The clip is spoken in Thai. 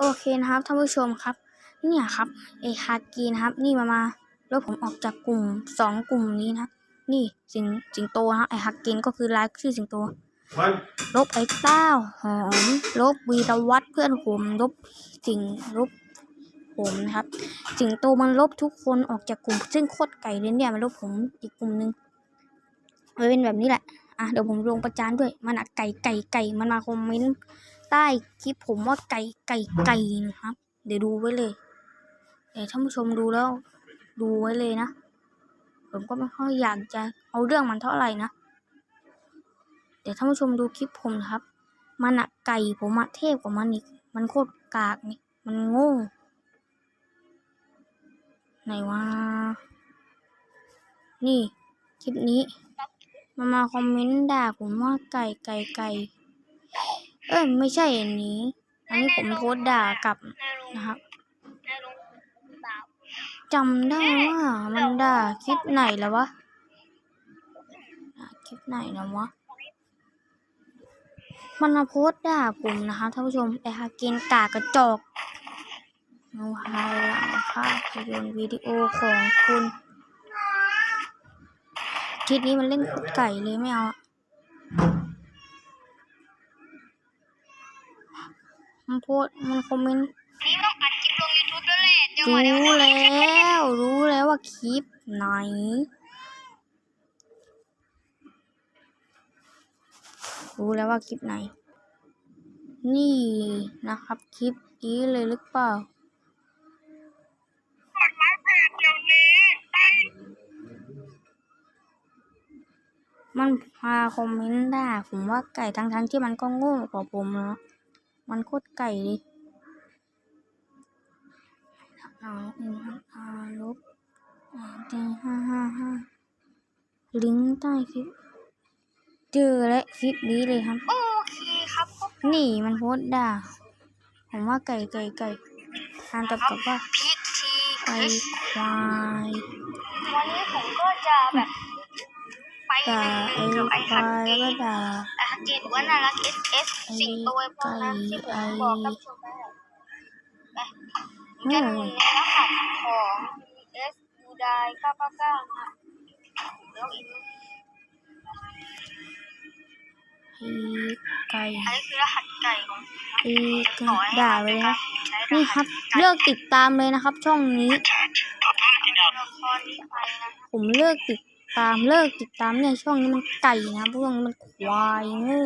โอเคนะครับท่านผู้ชมครับ เนี่ยครับไอฮากีนะครับ นี่มามาแล้วผมออกจากกลุ่มสองกลุ่มนี้นะครับนี่สิงสิงโตนะไอฮากินก็คือรายชื่อสิงโตมันลบไอ้เต้าหอม ลบวีรวัตรเพื่อนผมลบสิงลบผมนะครับ สิงโตมันลบทุกคนออกจากกลุ่ม ซึ่งโคตรไก่เลยเนี่ยมันลบผมอีกกลุ่มนึงมันเป็นแบบนี้แหละ อะเดี๋ยวผมลงประจานด้วย มันอะไก่ไก่ไก่มันมาคอมเมนต์ ใต้คลิปผมว่าไก่ไก่ไก่นะครับ เดี๋ยวดูไว้เลยเดี๋ยวท่านผู้ชมดูแล้ว ดูไว้เลยนะ ผมก็ไม่ค่อยอยากจะเอาเรื่องมันเท่าไหร่นะเดี๋ยวท่านผู้ชมดูคลิปผมนะครับ มันอะไก่ผมอะเทพกว่ามันอีกมันโคตรกากนี่มันโง่ไหนวะนี่คลิปนี้มันมาคอมเมนต์ด่าผมว่าไก่ไก่ไก่ เอ้ยไม่ใช่อันนี้ อันนี้ผมโพสด่ากลับนะครับจำได้ว่ามันด่าคลิปไหนแล้ววะคลิปไหนแล้วะมันมาโพสด่าผมนะคะท่านผู้ชมไอฮาเกนกากระจอกเอาภายหลังภาพยนตร์วิดีโอของคุณคลิปนี้มันเล่นไก่เลยไม่เอาอะ มันโพสต์มันคอมเมนต์นี่ต้องอัดคลิปลง YouTube ด้วยแหละจังหรู้วะนี้แล้ว รู้แล้วว่าคลิปไหนรู้แล้วว่าคลิปไหน นี่นะครับคลิปนี้เลยหรือเปล่ากดไลค์เพจเดี๋ยวนี้ได้มันพาคอมเมนต์ด่าผมว่าไก่ทั้งทั้งๆที่มันก็โง่กว่าผมเนาะ มันโคตรไก่เลยเอาเอ็นอาลบเจ็ห้าห้าห้าลิงก์ใต้คลิป เจอและคลิปนี้เลยครับ โอเคครับพวกนี่มันโพสต์ด่า ผมว่าไก่ไก่ไก่ทานตอบกลับว่าพีคทีไก่ควาย วันนี้ผมก็จะแบบ ไปด่าในไอ้กับไอ้คฮักวายเกแล้วนก็ด่า ไอ้ฮักเกนบอกว่าน่ารัก S S สิงโตไอ้พวกนั้นที่ผมบอกกับชมไปไปจะหนุนในรหัสของ S ยูได999นะแล้วอีกไอ้ไก่อันนี้คือรหัสไก่ของไอ้ไก่ด่าไปเลยครับนี่ครับเลิกติดตามเลยนะครับ ช่องนี้ละครนี้ไปนะผมเลิกติด ตามเลิกติดตามเนี่ยช่องนี้มันไก่นะพวกนี้มันควายงู